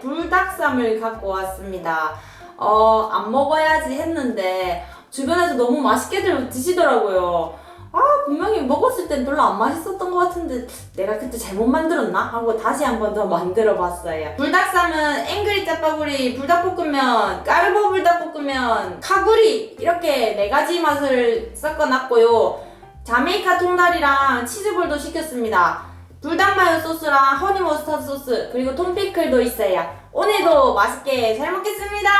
불닭쌈을 갖고 왔습니다. 어, 안 먹어야지 했는데 주변에서 너무 맛있게들 드시더라고요. 아, 분명히 먹었을 땐 별로 안 맛있었던 것 같은데 내가 그때 잘못 만들었나? 하고 다시 한 번 더 만들어 봤어요. 불닭쌈은 앵그리 짜파구리, 불닭볶음면, 까르보 불닭볶음면, 카구리 이렇게 네 가지 맛을 섞어 놨고요. 자메이카 통다리랑 치즈볼도 시켰습니다. 불닭 마요 소스랑 허니 머스타드 소스 그리고 톰피클도 있어요. 오늘도 맛있게 잘 먹겠습니다.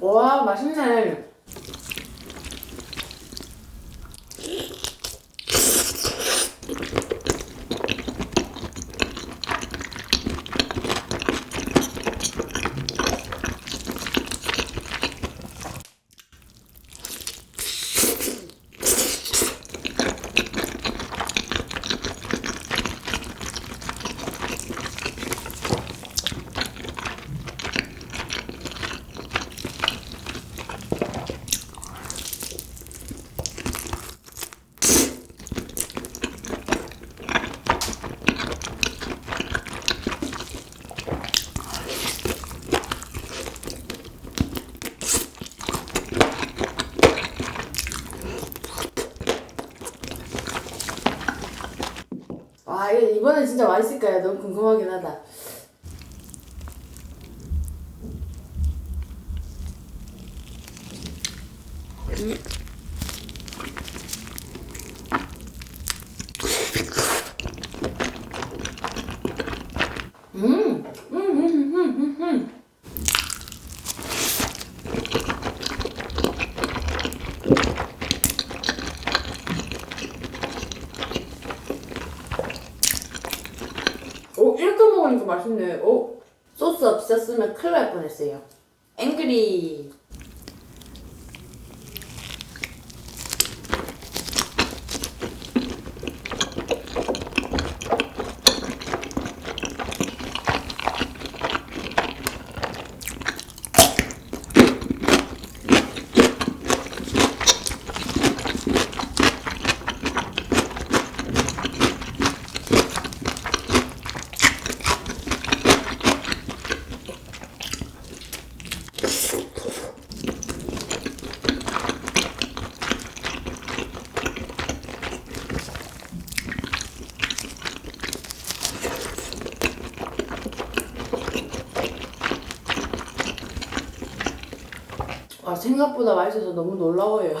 와 맛있네. 와 이번엔 진짜 맛있을까요? 너무 궁금하긴 하다. 음, 음, 음, 음, 음, 음. 오 이렇게 먹으니까 맛있네. 오 소스 없었으면 큰일 날 뻔했어요. 앵그리. 아 생각보다 맛있어서 너무 놀라워요.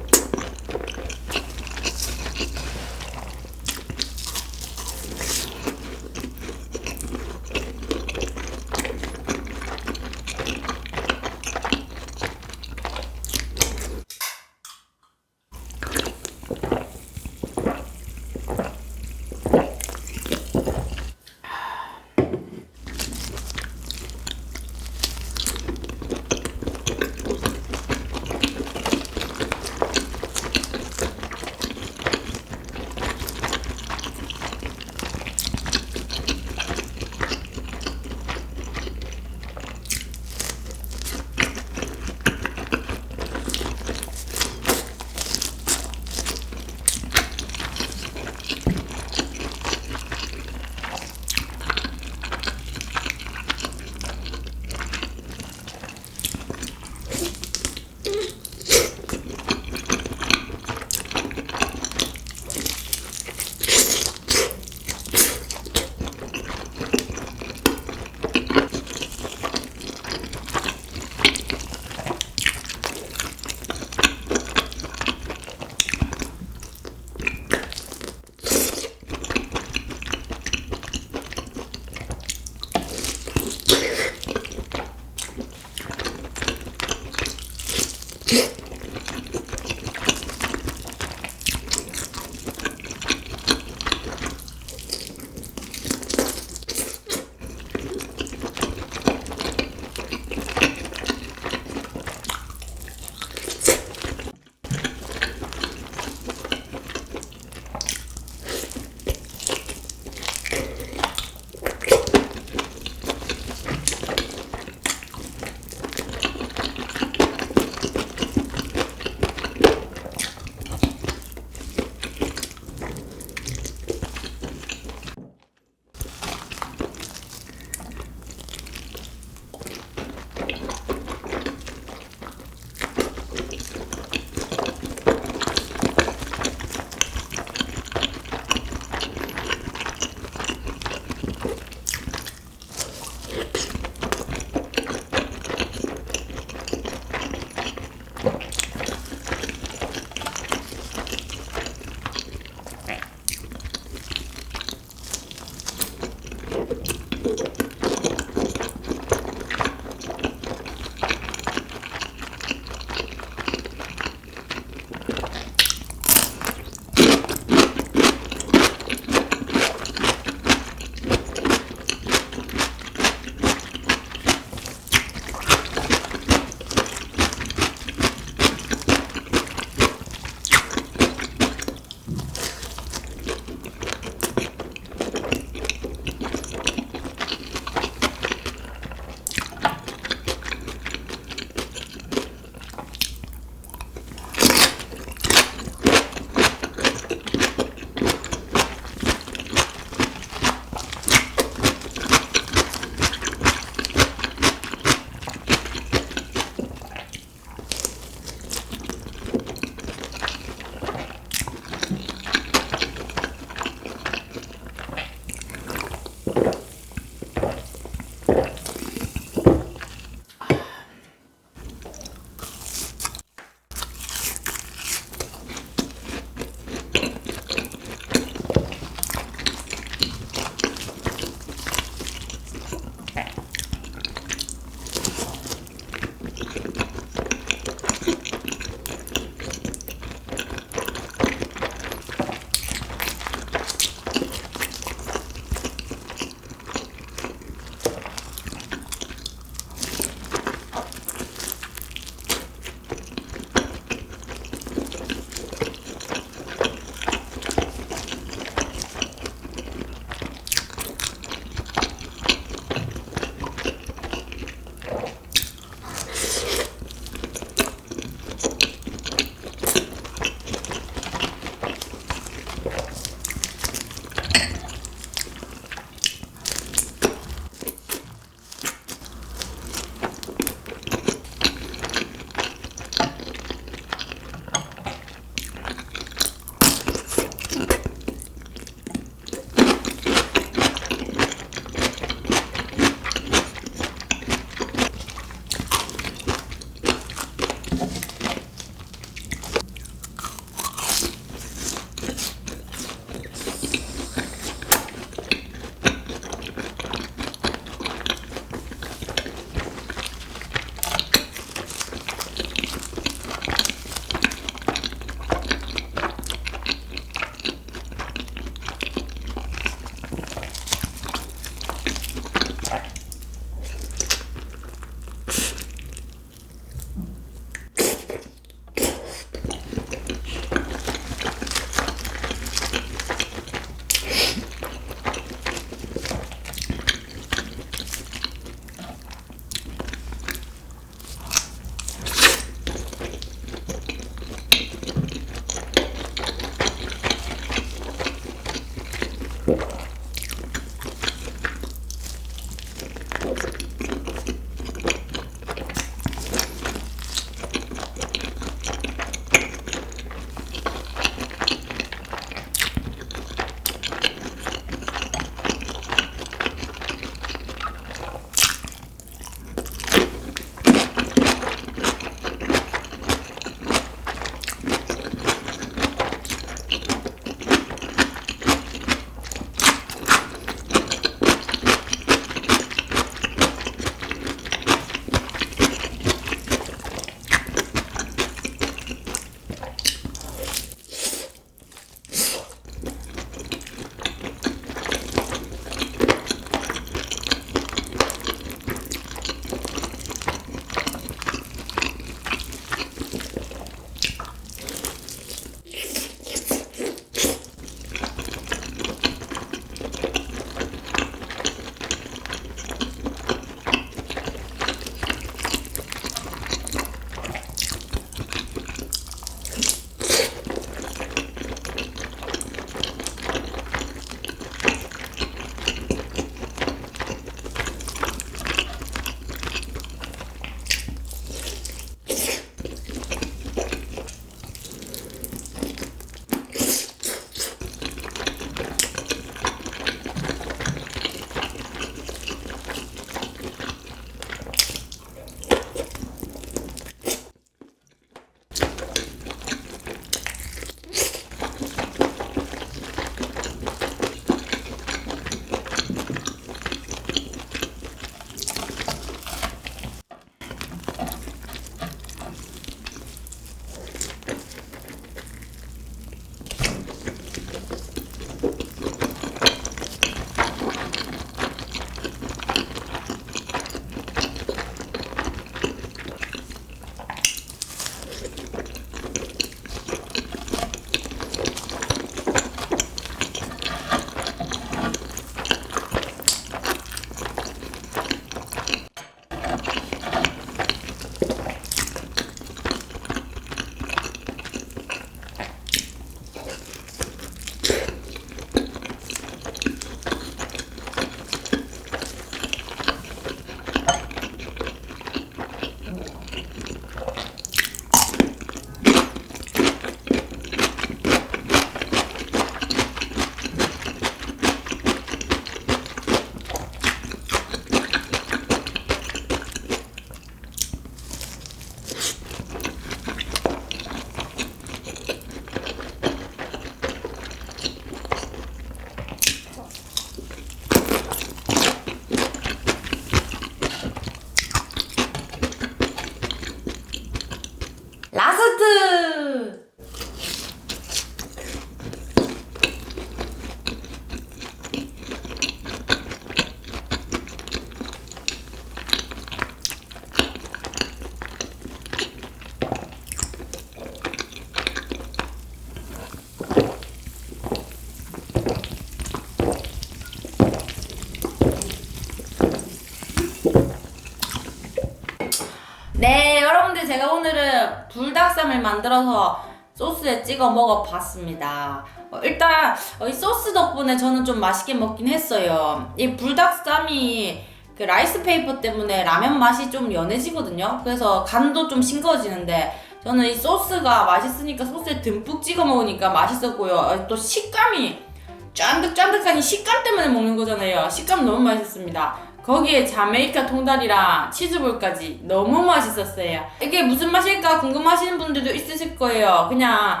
불닭쌈을 만들어서 소스에 찍어 먹어봤습니다. 어, 일단 어, 이 소스 덕분에 저는 좀 맛있게 먹긴 했어요. 이 불닭쌈이 그 라이스 페이퍼 때문에 라면 맛이 좀 연해지거든요. 그래서 간도 좀 싱거워지는데 저는 이 소스가 맛있으니까 소스에 듬뿍 찍어 먹으니까 맛있었고요. 어, 또 식감이 쫀득쫀득한 이 식감 때문에 먹는 거잖아요. 식감 너무 맛있었습니다. 거기에 자메이카 통다리랑 치즈볼까지 너무 맛있었어요. 이게 무슨 맛일까 궁금하시는 분들도 있으실 거예요. 그냥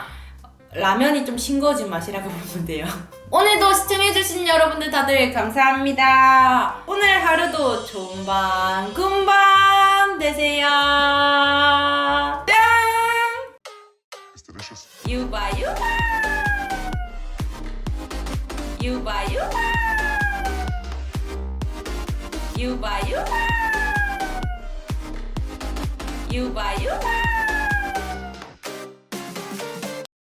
라면이 좀 싱거워진 맛이라고 보면 돼요. 오늘도 시청해주신 여러분들 다들 감사합니다. 오늘 하루도 좋은 밤, 군밤 되세요. 뿅! 유바 유바 유바 유바 you buy you buy.